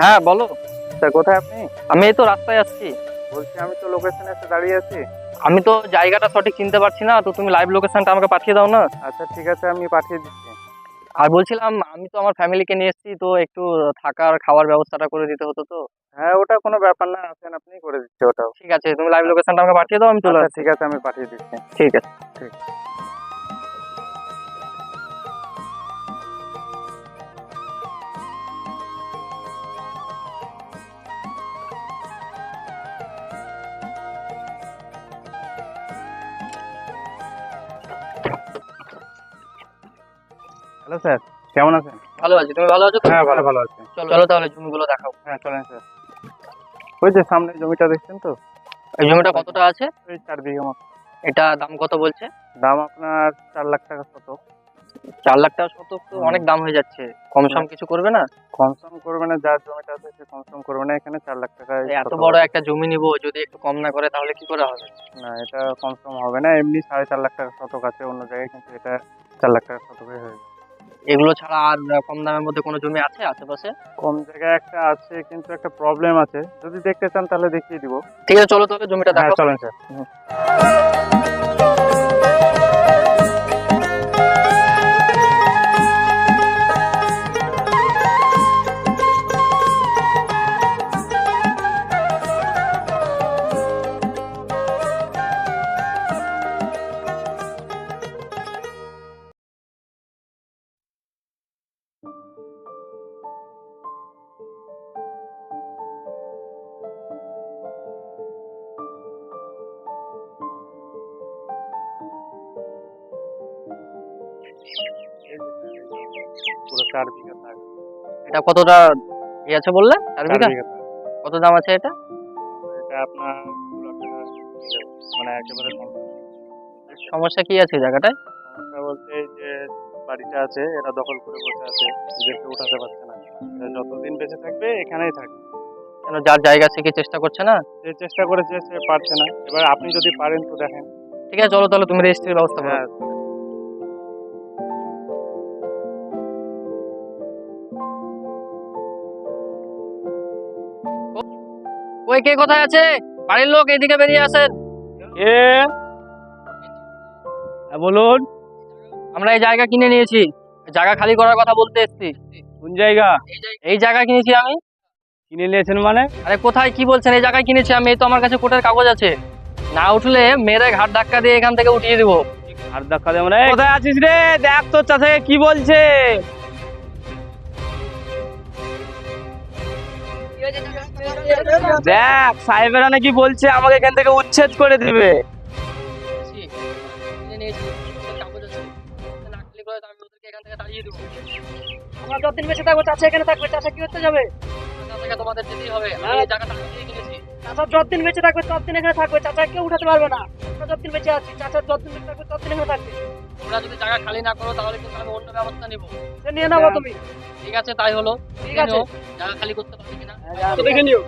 হ্যাঁ বলো। স্যার কোথায় আপনি? আমি এই তো রাস্তায় আসছি বলছি আমি তো লোকেশনে এসে দাঁড়িয়ে আছি। আমি তো জায়গাটা সঠিক চিনতে পারছি না তো তুমি লাইভ লোকেশনটা আমাকে পাঠিয়ে দাও না। আচ্ছা ঠিক আছে আমি পাঠিয়ে দিচ্ছি। আর বলছিলাম আমি তো আমার ফ্যামিলিকে নিয়ে এসেছি তো একটু থাকার খাওয়ার ব্যবস্থাটা করে দিতে হতো তো। হ্যাঁ ওটা কোনো ব্যাপার না আসেন আপনি করে দিচ্ছি ওটাও। ঠিক আছে তুমি লাইভ লোকেশনটা আমাকে পাঠিয়ে দাও আমি চলে আচ্ছা ঠিক আছে আমি পাঠিয়ে দিচ্ছি। ঠিক আছে। হ্যালো স্যার কেমন আছেন? ভালো আছি তুমি ভালো আছো হ্যাঁ ভালো ভালো আছি। চলো তাহলে জমিগুলো দেখাও। হ্যাঁ চলেন স্যার। ওই যে সামনে জমিটা দেখছেন তো? এই জমিটা কতটা আছে? ওই চার বিঘা মতো। এটা দাম কত বলছে? দাম আপনার চার লাখ টাকা শত চার লাখ টাকা শতক তো অনেক দাম হয়ে যাচ্ছে। কম সম কিছু করবে না? কম সম করবে না যার জমিটা আছে সে কম সম করবে না এখানে চার লাখ টাকা এত বড় একটা জমি নিব যদি একটু কম না করে তাহলে কি করে হবে? না এটা কম সম হবে না এমনি সাড়ে চার লাখ টাকা শতক আছে অন্য জায়গায় কিন্তু এটা চার লাখ টাকা শতক হয়ে যাবে। এগুলো ছাড়া আর কম দামের মধ্যে কোনো জমি আছে আশেপাশে? কম জায়গায় একটা আছে কিন্তু একটা প্রবলেম আছে। যদি দেখতে চান তাহলে দেখিয়ে দিব। ঠিক আছে চলো তাহলে জমিটা দেখা চলেন স্যার পুরো চার বিঘা থাক এটা কতটা ই আছে বললে? চার বিঘা? কত দাম আছে এটা? এটা আপনার হয়ে। মানে একেবারে সমস্যা কি আছে জায়গাটায়? সমস্যা বলতে যে বাড়িটা আছে এরা দখল করে বসে আছে। এদেরকে উঠাতে পারছে না। এরা যতদিন বেঁচে থাকবে এখানেই থাকবে। কেন যার জায়গা সে কি চেষ্টা করছে না? সে চেষ্টা করেছে সে পারছে না। এবার আপনি যদি পারেন তো দেখেন। ঠিক আছে চলো তাহলে তুমি রেজিস্ট্রির ব্যবস্থা করো। ওই কে কোথায় আছে? বাড়ির লোক এইদিকে বেরিয়ে আসেন। এ হ্যাঁ, বলুন। আমরা এই জায়গা কিনে নিয়েছি। জায়গা খালি করার কথা বলতে এসেছি। কোন জায়গা? এই জায়গা কিনেছি আমি। কিনে নিয়েছেন মানে? আরে কোথায় কি বলছেন? এই জায়গায় কিনেছি আমি এই তো আমার কাছে কোর্টের কাগজ আছে। না উঠলে মেরে ঘাট ধাক্কা দিয়ে এখান থেকে উঠিয়ে দিব। ঘাট ধাক্কা দেবো না কোথায় আছিস রে? দেখ তোর চাষে কি বলছে? দেখ সাহেবেরা নাকি বলছে আমাকে এখান থেকে উচ্ছেদ করে দিবে। আমরা যতদিন বেঁচে থাকব চাষা এখানে থাকবে চাষা কি করতে যাবে? তোমাদের যেতেই হবে। হ্যাঁ। চাষা যতদিন বেঁচে থাকবে ততদিন এখানে থাকবে। চাষা কেউ উঠাতে পারবে না। আমরা যতদিন বেঁচে আছি চাষা যতদিন বেঁচে থাকবে ততদিন এখানে থাকবে। তোমরা যদি জায়গা খালি না করো তাহলে কিন্তু আমি অন্য ব্যবস্থা নিব। সে নিয়ে নেব তুমি। ঠিক আছে তাই হলো। ঠিক আছে। জায়গা খালি করতে পারবে কিনা। তো দেখে নিও।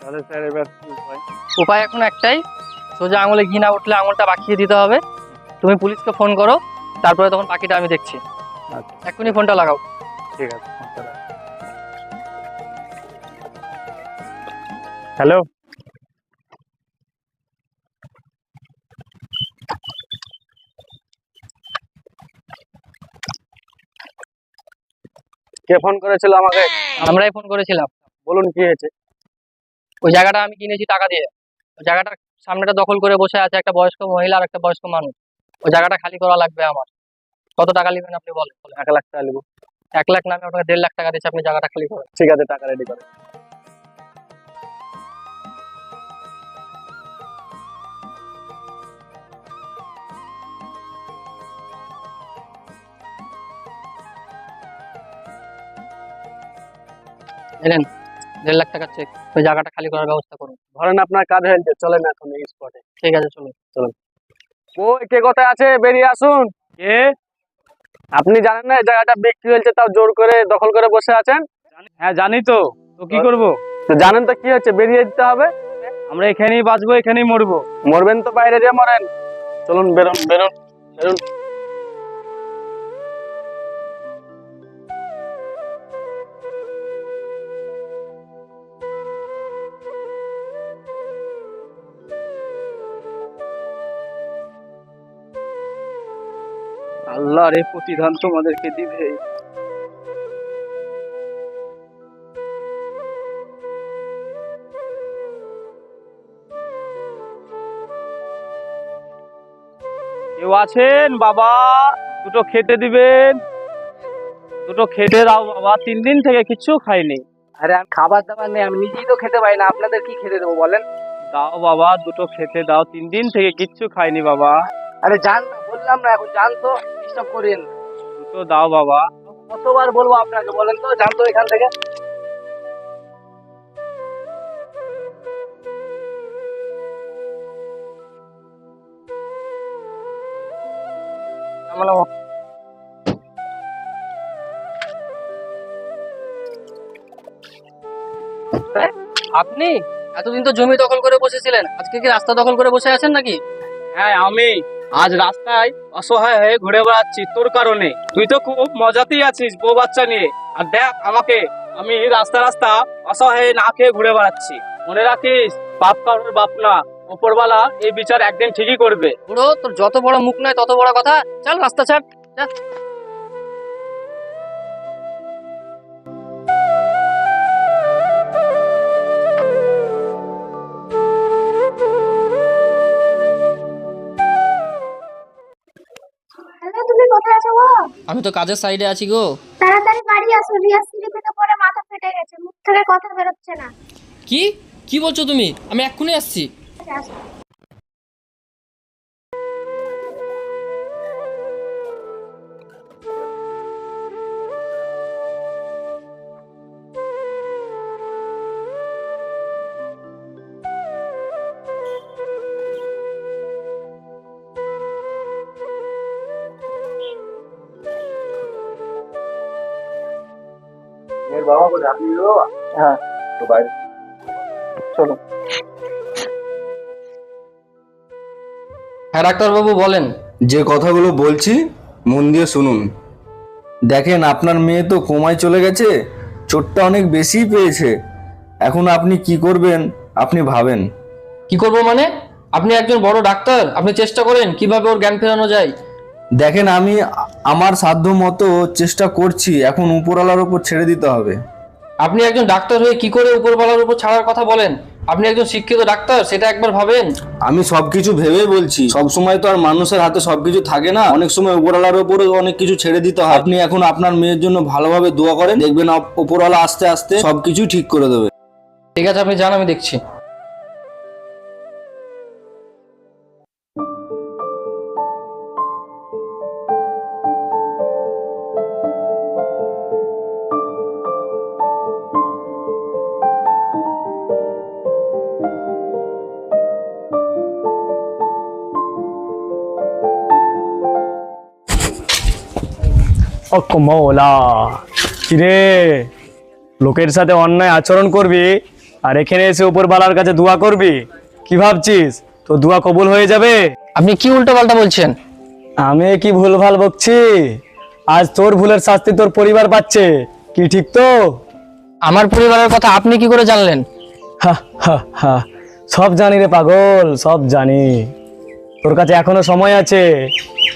তাহলে স্যার এবার উপায়? এখন একটাই সোজা আঙুলে ঘি না উঠলে আঙুলটা বাকিয়ে দিতে হবে। তুমি পুলিশকে ফোন করো তারপরে তখন পাখিটা আমি দেখছি। আচ্ছা। এক্ষুনি ফোনটা লাগাও। ঠিক আছে। হ্যালো? কে ফোন করেছিল আমাকে? আমরাই ফোন করেছিলাম। বলুন কি হয়েছে? ওই জায়গাটা আমি কিনেছি টাকা দিয়ে। ওই জায়গাটার সামনেটা দখল করে বসে আছে একটা বয়স্ক মহিলা আর একটা বয়স্ক মানুষ। ওই জায়গাটা খালি করা লাগবে আমার। কত টাকা নেবেন আপনি বলেন? এক লাখ টাকা নেব। এক লাখ না নামে আপনাকে দেড় লাখ টাকা দিচ্ছে আপনি জায়গাটা খালি করেন। ঠিক আছে টাকা রেডি করে এলেন দেড় লাখ টাকার চেক ওই জায়গাটা খালি করার ব্যবস্থা করুন। ধরেন আপনার কাজ হয়েছে চলেন এখন এই স্পটে ঠিক আছে চলুন। কই কে কোথায় আছে? বেরিয়ে আসুন। কে? আপনি জানেন না এই জায়গাটা বিক্রি হয়েছে তাও জোর করে দখল করে বসে আছেন? হ্যাঁ জানি তো। তো কি করব? তো জানেন তো কি হচ্ছে বেরিয়ে দিতে হবে? আমরা এখানেই বাঁচবো এখানেই মরবো। মরবেন তো বাইরে যে মরেন। চলুন বেরোন বেরোন বেরোন। আল্লাহর এই প্রতিদান তোমাদেরকে দিবে। কেউ আছেন? বাবা দুটো খেতে দিবেন। দুটো খেতে দাও বাবা তিন দিন থেকে কিচ্ছু খাইনি। আরে আমি খাবার দাবার নেই আমি নিজেই তো খেতে পাই না। আপনাদের কি খেতে দেবো বলেন? দাও বাবা দুটো খেতে দাও তিন দিন থেকে কিচ্ছু খাইনি বাবা। আরে যান না বললাম না এখন যান তো ডিস্টার্ব করেন। দুটো দাও বাবা। কতবার বলব আপনাকে বলেন তো যান তো এখান থেকে। মানে আপনি? এতদিন তো জমি দখল করে বসেছিলেন। আজকে কি রাস্তা দখল করে বসে আছেন নাকি? হ্যাঁ আমি। আজ রাস্তায় অসহায় হয়ে ঘুরে বেড়াচ্ছি, তোর কারণে। তুই তো খুব মজাতেই আছিস বউ বাচ্চা নিয়ে। আর দেখ আমাকে, আমি রাস্তা রাস্তা অসহায় না খেয়ে ঘুরে বেড়াচ্ছি। মনে রাখিস, বাপ কারোর বাপ না। ওপরওয়ালা এই বিচার একদিন ঠিকই করবে। পুরো তোর যত বড় মুখ নয় তত বড় কথা। চল রাস্তা ছাড়। আছো গো আমি তো কাজের সাইডে আছি গো। তাড়াতাড়ি বাড়ি আসো রিয়া সিঁড়ি থেকে পরে মাথা ফেটে গেছে মুখ থেকে কথা বেরোচ্ছে না। কি? কি বলছো তুমি? আমি এক্ষুনি আসছি। আসো। আপনি হ্যাঁ। তো বাইরে। চলো হ্যাঁ ডাক্তারবাবু বলেন। যে কথাগুলো বলছি মন দিয়ে শুনুন। দেখেন আপনার মেয়ে তো কোমায় চলে গেছে চোটটা অনেক বেশিই পেয়েছে। এখন আপনি কি করবেন আপনি ভাবেন। কি করব মানে? আপনি একজন বড় ডাক্তার আপনি চেষ্টা করেন কীভাবে ওর জ্ঞান ফেরানো যায়। দেখেন আমি আমার সাধ্য মতো চেষ্টা করছি এখন উপরওয়ালার ওপর ছেড়ে দিতে হবে। আপনি একজন ডাক্তার হয়ে কি করে উপরওয়ালার উপর ছাড়ার কথা বলেন? আপনি একজন শিক্ষিত ডাক্তার সেটা একবার ভাবেন? আমি সবকিছু ভেবে বলছি। সব সময় তো আর মানুষের হাতে সবকিছু থাকে না। অনেক সময় উপরওয়ালার উপরে অনেক কিছু ছেড়ে দিতে হয়। আপনি এখন আপনার মেয়ের জন্য ভালোভাবে দোয়া করেন। দেখবেন উপরওয়ালা আস্তে আস্তে সবকিছু ঠিক করে দেবে। ঠিক আছে আপনি যান আমি দেখছি। ও কমলা কিরে লোকের সাথে অন্যায় আচরণ করবি আর এখানে এসে উপরবালার কাছে দোয়া করবি? কি ভাবছিস? তো দোয়া কবুল হয়ে যাবে? আপনি কি উল্টো পাল্টা বলছেন? আমি কি ভুলভাল বকছি? আজ তোর ভুলের শাস্তি তোর পরিবার পাচ্ছে। কি ঠিক তো? আমার পরিবারের কথা আপনি কি করে জানলেন? হা, হা, হা। সব জানি রে পাগল সব জানি। তোর কাছে এখনও সময় আছে।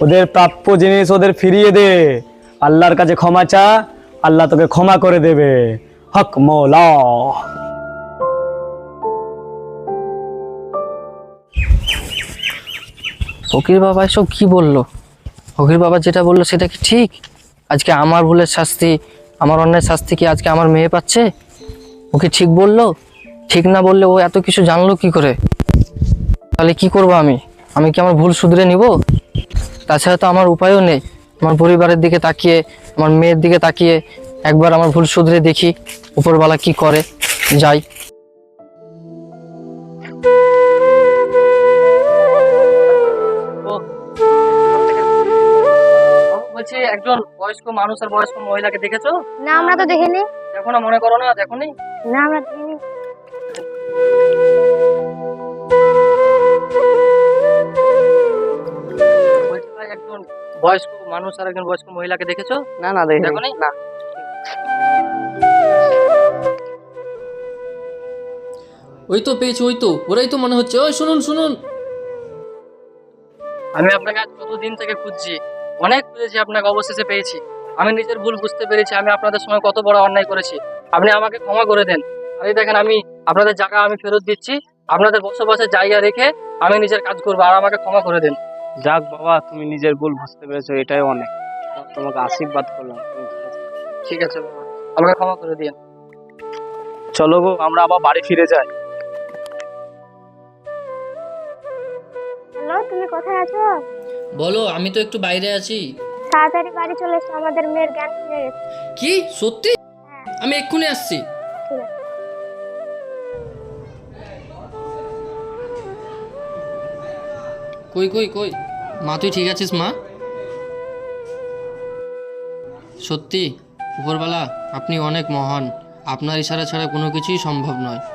ওদের প্রাপ্য জিনিস ওদের ফিরিয়ে দে। আল্লাহর কাছে ক্ষমা চা, আল্লাহ তোকে ক্ষমা করে দেবে। হক মৌলা। ফকির বাবা এসব কি বলল? ফকির বাবা যেটা বলল সেটা কি ঠিক? আজকে আমার ভুলের শাস্তি, আমার অন্যের শাস্তি কি আজকে আমার মেয়ে পাচ্ছে? ও কি ঠিক বলল? ঠিক না বললে ও এত কিছু জানলো কি করে? তাহলে কি করব আমি? আমি কি আমার ভুল শুধরে নিব? তাছাড়া তো আমার উপায়ও নেই। আমার পরিবারের দিকে তাকিয়ে আমার মেয়ের দিকে তাকিয়ে একবার আমার ভুল শুধরে দেখি উপরওয়ালা কি করে। যাই। বলছি একজন বয়স্ক মানুষ আর বয়স্ক মহিলাকে দেখেছ? না আমরা তো দেখিনি। দেখো না মনে করো না দেখো নি। না আমরা দেখিনি। একজন বয়স্ক মানুষ আর একজন বয়স্ক মহিলাকে দেখেছ? না না দেখো না। ওই তো পেয়েছি ওই তো। ওরাই তো মনে হচ্ছে। ওই শুনুন শুনুন। আমি আপনাকে আজ কতদিন থেকে খুঁজছি। অনেক খুঁজেছি আপনাকে অবশেষে পেয়েছি। আমি নিজের ভুল বুঝতে পেরেছি আমি আপনাদের সঙ্গে কত বড় অন্যায় করেছি। আপনি আমাকে ক্ষমা করে দেন। আর এই দেখেন আমি আপনাদের জায়গা আমি ফেরত দিচ্ছি। আপনাদের বসবাসের জায়গা রেখে আমি নিজের কাজ করব আর আমাকে ক্ষমা করে দেন। যাক বাবা তুমি নিজের ভুল বুঝতে পেরেছ এটাই অনেক। তোমাকে আশীর্বাদ করলাম। ঠিক আছে বাবা আমাকে ক্ষমা করে দিন চলো গো আমরা আবার বাড়ি ফিরে যাই। হ্যালো তুমি কোথায় আছো? বলো আমি তো একটু বাইরে আছি। তাড়াতাড়ি বাড়ি চলে এসো আমাদের মেয়ের জ্ঞান ফিরে গেছে। কি? সত্যি? আমি এক্ষুনি আসছি। কই কই কই? মা, তুই ঠিক আছিস, মা? সত্যি উপরবেলা আপনি অনেক মহান। আপনার ইশারা ছাড়া কোনো কিছুই সম্ভব নয়।